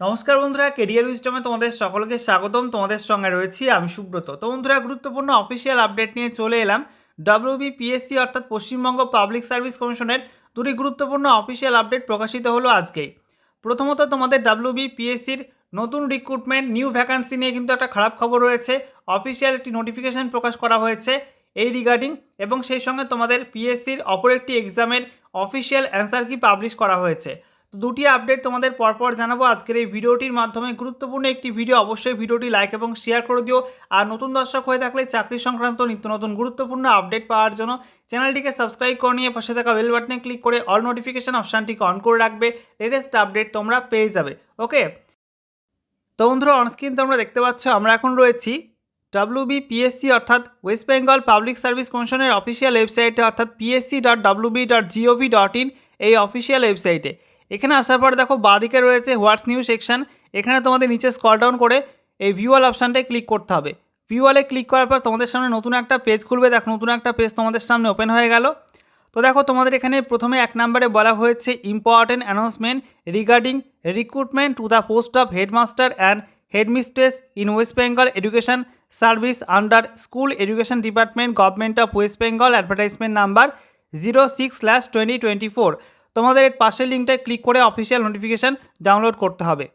নমস্কার বন্ধুরা কেরিয়ার উইস্টমে তোমাদের সকলকে স্বাগতম। তোমাদের সঙ্গে রয়েছি আমি সুব্রত। তো বন্ধুরা, গুরুত্বপূর্ণ অফিসিয়াল আপডেট নিয়ে চলে এলাম। ডব্লিউবিপিএসসি অর্থাৎ পশ্চিমবঙ্গ পাবলিক সার্ভিস কমিশনের দুটি গুরুত্বপূর্ণ অফিসিয়াল আপডেট প্রকাশিত হলো আজকেই প্রথমত তোমাদের ডাব্লিউবিপিএসসির নতুন রিক্রুটমেন্ট নিউ ভ্যাকান্সি নিয়ে কিন্তু একটা খারাপ খবর রয়েছে। অফিসিয়াল একটি নোটিফিকেশন প্রকাশ করা হয়েছে এই রিগার্ডিং এবং সেই সঙ্গে তোমাদের পিএসসির অপর একটি এক্সামের অফিসিয়াল অ্যান্সার কি পাবলিশ করা হয়েছে। দুটি আপডেট তোমাদের পরপর জানাব। আজকের এই ভিডিওটির মাধ্যমে গুরুত্বপূর্ণ একটি ভিডিও অবশ্যই ভিডিওটি লাইক এবং শেয়ার করে দিও। আর নতুন দর্শক হয়ে থাকলে চাকরি সংক্রান্ত নিত্য নতুন গুরুত্বপূর্ণ আপডেট পাওয়ার জন্য চ্যানেলটিকে সাবস্ক্রাইব করে নিয়ে পাশে থাকা বেল বাটনে ক্লিক করে অল নোটিফিকেশান অপশানটিকে অন করে রাখবে। লেটেস্ট আপডেট তোমরা পেয়ে যাবে। ওকে তো বন্ধুরা অনস্ক্রিন তোমরা দেখতে পাচ্ছ, আমরা এখন রয়েছি ডাব্লিউবিপিএসসি অর্থাৎ ওয়েস্ট বেঙ্গল পাবলিক সার্ভিস কমিশনের অফিসিয়াল ওয়েবসাইটে অর্থাৎ PSC dot WB dot GOV dot in এই অফিসিয়াল ওয়েবসাইটে এখানে আসার পর দেখো বাঁদিকে রয়েছে হোয়াটস নিউ সেকশন এখানে তোমাদের নিচে স্কল ডাউন করে এই ভিউয়াল অপশানটায় ক্লিক করতে হবে। ভিউয়ালে ক্লিক করার পর তোমাদের সামনে নতুন একটা পেজ খুলবে। দেখো, নতুন একটা পেজ তোমাদের সামনে ওপেন হয়ে গেল। তো দেখো, তোমাদের এখানে প্রথমে এক নম্বরে বলা হয়েছে important announcement regarding recruitment to the post of headmaster and headmistress in West Bengal education service under school education department government of West Bengal advertisement number zero six slash twenty twenty four তোমাদের এর পাশের লিঙ্কটায় click করে official notification download করতে হবে।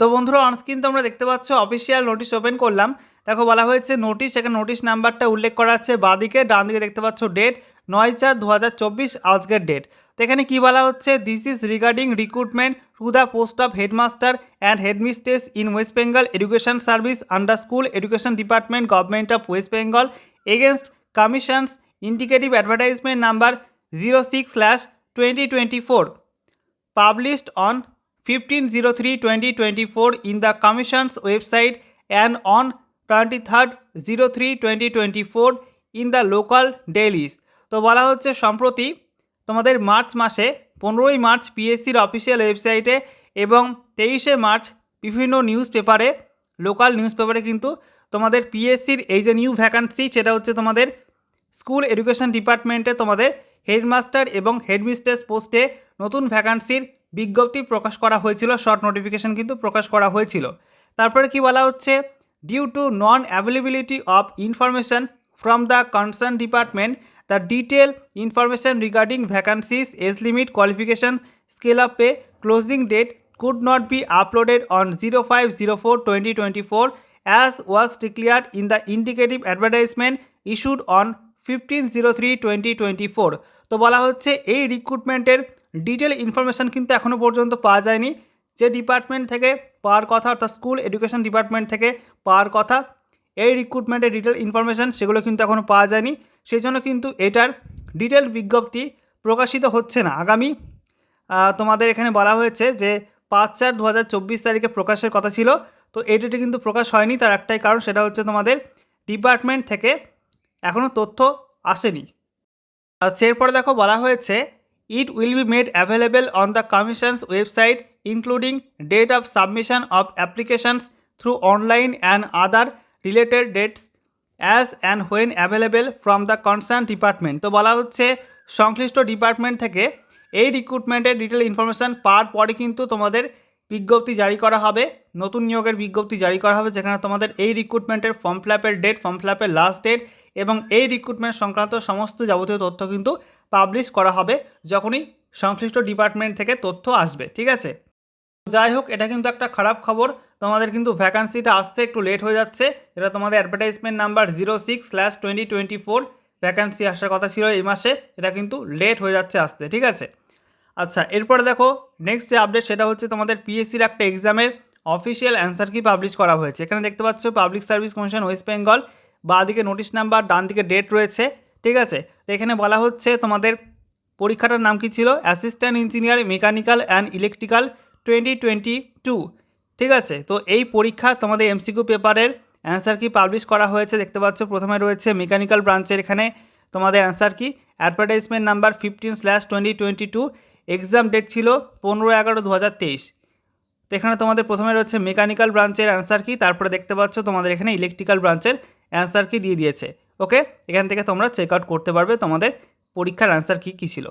তো বন্ধুরা onscreen তোমরা দেখতে পাচ্ছ অফিসিয়াল নোটিশ ওপেন করলাম। দেখো, বলা হয়েছে নোটিশ এখানে নোটিশ নাম্বারটা উল্লেখ করা আছে বাঁদিকে ডান দিকে দেখতে পাচ্ছ ডেট নয় চার দু হাজার চব্বিশ, আজকের ডেট তো এখানে কী বলা হচ্ছে? This is regarding recruitment to the post of headmaster and headmistress in West Bengal education service under school education department government of West Bengal against commissions indicative advertisement number zero six slash twenty twenty four published on 1503-2024 in the Commission's website and on 23rd 03 2024 in the local dailies. তো বলা হচ্ছে, সম্প্রতি তোমাদের March মাসে পনেরোই March পিএসসির official ওয়েবসাইটে এবং তেইশে মার্চ বিভিন্ন নিউজ পেপারে লোকাল নিউজ পেপারে কিন্তু তোমাদের পিএসসির এই যে নিউ ভ্যাকান্সি সেটা হচ্ছে তোমাদের স্কুল এডুকেশন ডিপার্টমেন্টে তোমাদের হেডমাস্টার এবং হেডমিস্ট্রেস পোস্টে নতুন ভ্যাকান্সির বিজ্ঞপ্তি প্রকাশ করা হয়েছিল শর্ট নোটিফিকেশন কিন্তু প্রকাশ করা হয়েছিল। তারপরে কি বলা হচ্ছে? Due to non availability of information from the concern department the detail information regarding vacancies age limit qualification scale up pay closing date could not be uploaded on 0504-2024 as was declared in the indicative advertisement issued on 1503-2024 তো বলা হচ্ছে এই রিক্রুটমেন্টের detail information কিন্তু এখনও পর্যন্ত পাওয়া যায়নি। যে ডিপার্টমেন্ট থেকে পাওয়ার কথা, অর্থাৎ স্কুল এডুকেশন ডিপার্টমেন্ট থেকে পাওয়ার কথা, এই রিক্রুটমেন্টের ডিটেল ইনফরমেশান সেগুলো কিন্তু এখনও পাওয়া যায়নি। সেই জন্য কিন্তু এটার ডিটেল বিজ্ঞপ্তি প্রকাশিত হচ্ছে না। আগামী তোমাদের এখানে বলা হয়েছে যে পাঁচ চার দু তারিখে প্রকাশের কথা ছিল। তো এই ডেটে কিন্তু প্রকাশ হয়নি। তার একটাই কারণ, সেটা হচ্ছে তোমাদের ডিপার্টমেন্ট থেকে এখনও তথ্য আসেনি। আচ্ছা এরপরে দেখো বলা হয়েছে it will be made available on the commissions website including date of submission of applications through online and other related dates as and when available from the concern department তো বলা হচ্ছে, সংশ্লিষ্ট ডিপার্টমেন্ট থেকে এই রিক্রুটমেন্টের ডিটেল ইনফরমেশান পাওয়ার পরে কিন্তু তোমাদের বিজ্ঞপ্তি জারি করা হবে, নতুন নিয়োগের বিজ্ঞপ্তি জারি করা হবে, যেখানে তোমাদের এই রিক্রুটমেন্টের ফর্ম ফিলাপের ডেট ফর্ম ফিলাপের লাস্ট ডেট এবং এই রিক্রুটমেন্ট সংক্রান্ত সমস্ত যাবতীয় তথ্য কিন্তু পাবলিশ করা হবে যখনই সংশ্লিষ্ট ডিপার্টমেন্ট থেকে তথ্য আসবে, ঠিক আছে? যাই হোক, এটা কিন্তু একটা খারাপ খবর। তোমাদের কিন্তু ভ্যাকান্সিটা আসতে একটু লেট হয়ে যাচ্ছে। যেটা তোমাদের advertisement number zero six slash twenty twenty four vacancy আসার কথা ছিল এই মাসে, এটা কিন্তু লেট হয়ে যাচ্ছে আসতে, ঠিক আছে? আচ্ছা এরপরে দেখো নেক্সট যে আপডেট সেটা হচ্ছে তোমাদের পিএসসির একটা এক্সামের অফিসিয়াল অ্যান্সার কি পাবলিশ করা হয়েছে। এখানে দেখতে পাচ্ছ public service commission West Bengal দিকে নোটিশ নাম্বার ডান দিকে ডেট রয়েছে, ঠিক আছে? তো এখানে বলা হচ্ছে তোমাদের পরীক্ষাটার নাম কি ছিল? Assistant engineer mechanical and electrical twenty twenty two ঠিক আছে? তো এই পরীক্ষা তোমাদের এমসিকিউ পেপারের অ্যান্সার কি পাবলিশ করা হয়েছে? দেখতে পাচ্ছ, প্রথমে রয়েছে মেকানিক্যাল ব্রাঞ্চের এখানে তোমাদের অ্যান্সার কি? Advertisement number fifteen slash twenty twenty two exam date ছিল পনেরো এগারো দু হাজার তেইশ। তো এখানে তোমাদের প্রথমে রয়েছে মেকানিক্যাল ব্রাঞ্চের অ্যান্সার কি তারপরে দেখতে পাচ্ছ তোমাদের এখানে ইলেকট্রিক্যাল ব্রাঞ্চের অ্যান্সার কি দিয়ে দিয়েছে। ওকে এখান থেকে তোমরা চেক আউট করতে পারবে তোমাদের পরীক্ষার অ্যান্সার কী কী ছিল?